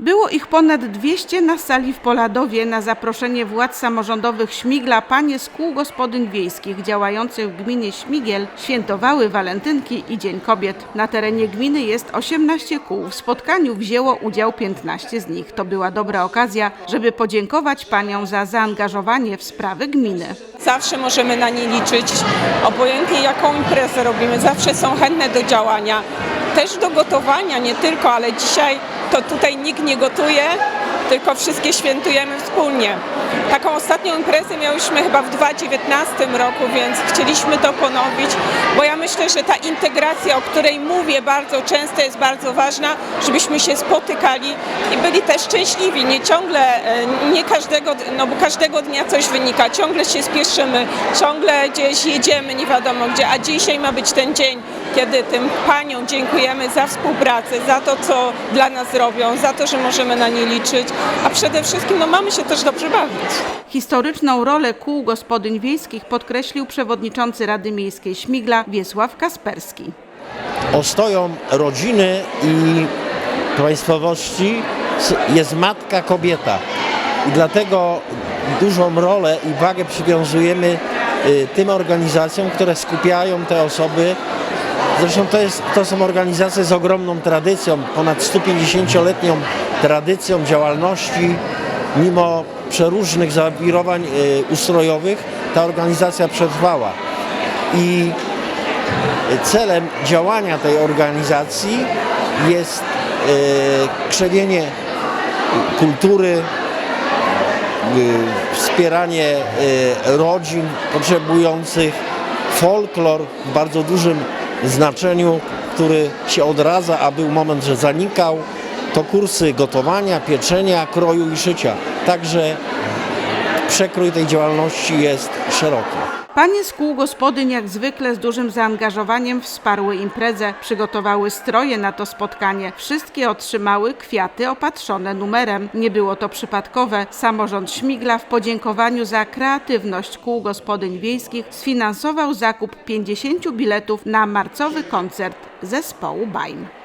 Było ich ponad 200 na sali w Poladowie na zaproszenie władz samorządowych Śmigla panie z kół gospodyń wiejskich działających w gminie Śmigiel świętowały walentynki i Dzień Kobiet. Na terenie gminy jest 18 kół. W spotkaniu wzięło udział 15 z nich. To była dobra okazja, żeby podziękować paniom za zaangażowanie w sprawy gminy. Zawsze możemy na nie liczyć, obojętnie jaką imprezę robimy, zawsze są chętne do działania. Też do gotowania, nie tylko, ale dzisiaj to tutaj nikt nie gotuje, tylko wszystkie świętujemy wspólnie. Taką ostatnią imprezę miałyśmy chyba w 2019 roku, więc chcieliśmy to ponowić, bo ja myślę, że ta integracja, o której mówię bardzo często, jest bardzo ważna, żebyśmy się spotykali i byli też szczęśliwi. Nie ciągle, e, nie każdego, no bo każdego dnia coś wynika, ciągle się spieszymy, ciągle gdzieś jedziemy, nie wiadomo gdzie, a dzisiaj ma być ten dzień, kiedy tym paniom dziękujemy za współpracę, za to, co dla nas robią, za to, że możemy na nie liczyć, a przede wszystkim no, mamy się też dobrze bawić. Historyczną rolę kół gospodyń wiejskich podkreślił przewodniczący Rady Miejskiej Śmigla Wiesław Kasperski. ostoją rodziny i państwowości jest matka kobieta. I dlatego dużą rolę i wagę przywiązujemy y, tym organizacjom, które skupiają te osoby. Zresztą to, jest, to są organizacje z ogromną tradycją, ponad 150-letnią tradycją działalności. Mimo przeróżnych zawirowań y, ustrojowych ta organizacja przetrwała. I celem działania tej organizacji jest e, krzewienie kultury, e, wspieranie rodzin potrzebujących, folklor w bardzo dużym znaczeniu, który się odradza, a był moment, że zanikał. To kursy gotowania, pieczenia, kroju i szycia. Także przekrój tej działalności jest szeroki. Panie z kół gospodyń jak zwykle z dużym zaangażowaniem wsparły imprezę, przygotowały stroje na to spotkanie. Wszystkie otrzymały kwiaty opatrzone numerem. Nie było to przypadkowe. Samorząd Śmigla w podziękowaniu za kreatywność kół gospodyń wiejskich sfinansował zakup 50 biletów na marcowy koncert zespołu Baim.